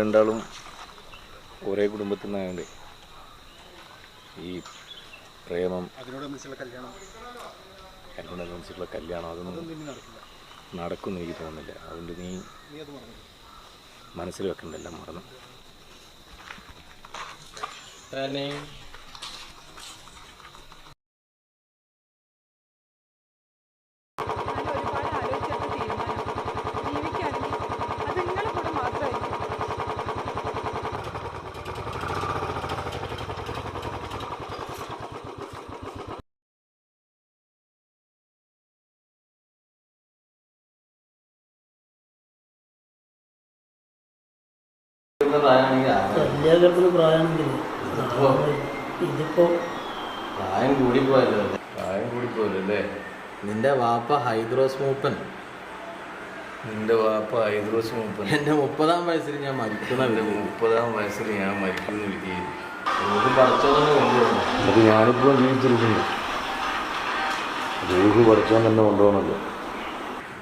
രണ്ടാളും ഒരേ കുടുംബത്തിൽ നിന്നായതുകൊണ്ട് ഈ പ്രേമം അതിനോടനുസരിച്ചുള്ള കല്യാണം. അതിനോടനുസരിച്ചുള്ള കല്യാണം അതൊന്നും നടക്കും നടക്കുമെന്ന് എനിക്ക് തോന്നുന്നില്ല. അതുകൊണ്ട് നീ നീ അത് മറന്നു. മനസ്സിൽ വെക്കണ്ട എല്ലാം മറന്നു കല്യാണത്തിന് പ്രായമാണെങ്കിൽ ഇതിപ്പോ. പ്രായം കൂടിപ്പോയല്ലോ പ്രായം കൂടിപ്പോയല്ലോ അല്ലേ? നിന്റെ വാപ്പ ഹൈദ്രോസ് മൂപ്പൻ നിന്റെ വാപ്പ ഹൈദ്രോസ് മൂപ്പൻ എന്റെ മുപ്പതാം വയസ്സിൽ ഞാൻ മരിക്കുന്ന മുപ്പതാം വയസ്സിൽ ഞാൻ മരിക്കുന്നു റൂഹ് കൊണ്ടുപോകണം അത് ഞാനിപ്പോൾ ജീവിച്ചിരിക്കുന്നു. റൂഹ് പറിച്ചോന്നെ തന്നെ കൊണ്ടുപോകണല്ലോ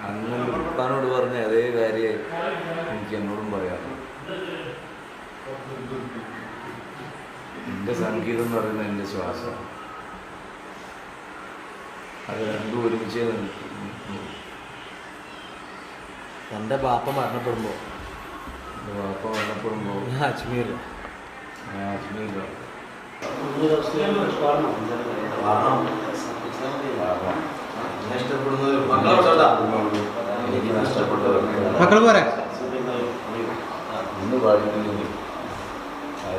അന്ന് ഉപ്പാനോട് പറഞ്ഞ അതേ കാര്യം എന്റെ സംഗീതം എന്ന് പറയുന്നത് എന്റെ ശ്വാസമാണ്. അത് രണ്ടും ഒരുമിച്ച് എന്റെ ബാപ്പ മരണപ്പെടുമ്പോൾ എന്റെ ബാപ്പ മരണപ്പെടുമ്പോൾ ഞാൻ അജ്മീർ ഞാൻ നഷ്ടപ്പെട്ടവർക്ക് മക്കൾ പോരാ? ഇന്ന്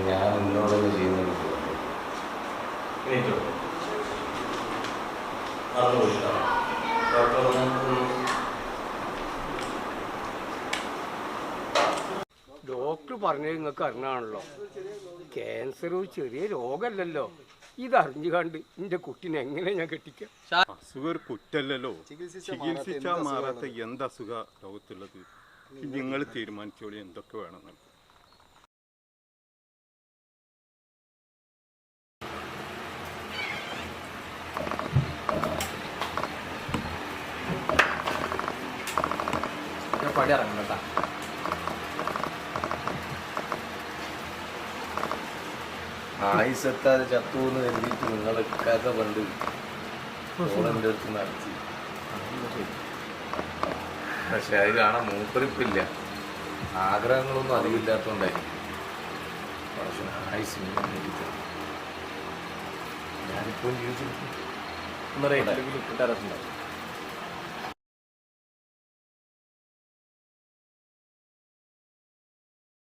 ഞാൻ എന്നോടൊന്ന് ചെയ്യുന്നത് ഡോക്ടർ പറഞ്ഞത് നിങ്ങൾക്ക് അറിഞ്ഞാണല്ലോ. ക്യാൻസർ ചെറിയ രോഗമല്ലല്ലോ. ഇതറിഞ്ഞു കണ്ട് എന്റെ കുട്ടിനെ എങ്ങനെ ഞാൻ കെട്ടിക്കാം? അസുഖം ഒരു കുറ്റല്ലല്ലോ. ചികിത്സിച്ചാൽ മാറാത്ത എന്ത് അസുഖ ലോകത്തുള്ളത്? നിങ്ങൾ തീരുമാനിച്ചോളി എന്തൊക്കെ വേണമെന്നുള്ളത് പടി ഇറങ്ങണം കേട്ടോ. ചത്തു എന്ന് കരുതിയിട്ട് നിങ്ങളൊക്കെ പണ്ട് ഓളെന്റെ അടുത്ത് നടത്തി. പക്ഷെ അത് കാണാൻ മൂപ്പരിപ്പില്ല. ആഗ്രഹങ്ങളൊന്നും അധികമില്ലാത്തതുകൊണ്ടായിരിക്കും പക്ഷെ ആയുസ് ഞാനിപ്പോൾ ജീവിച്ചിരിക്കും ഒന്നറിയില്ല.